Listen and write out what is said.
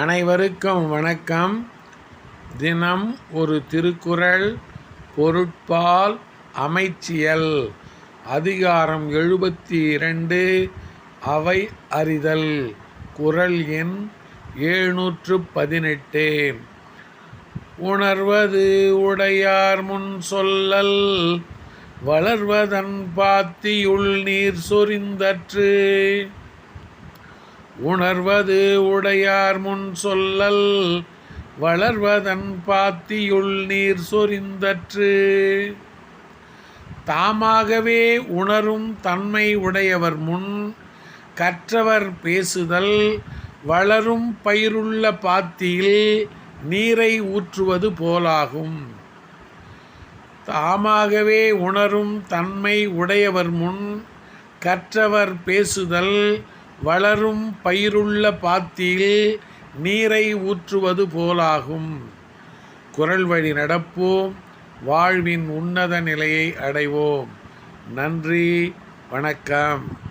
அனைவருக்கும் வணக்கம். தினம் ஒரு திருக்குறள் பொருட்பால் அமைச்சியல். அதிகாரம் எழுபத்தி இரண்டு அவை அறிதல். குறள் எண் எழுநூற்று பதினெட்டு உணர்வது உடையார் முன் சொல்லல் வளர்வதன் பாத்தியுள் நீர் சொரிந்தற்று. உணர்வது உடையார் முன் சொல்லல் வளர்வதன் பாத்தியுள் நீர் சொரிந்தற்று. தாமாகவே உணரும் தன்மை உடையவர் முன் கற்றவர் பேசுதல் வளரும் பயிருள்ள பாத்தியில் நீரை ஊற்றுவது போலாகும். தாமாகவே உணரும் தன்மை உடையவர் முன் கற்றவர் பேசுதல் வளரும் பயிருள்ள பாத்தியில் நீரை ஊற்றுவது போலாகும். குரல் வழி நடப்போம். வாழ்வின் உன்னத நிலையை அடைவோம். நன்றி. வணக்கம்.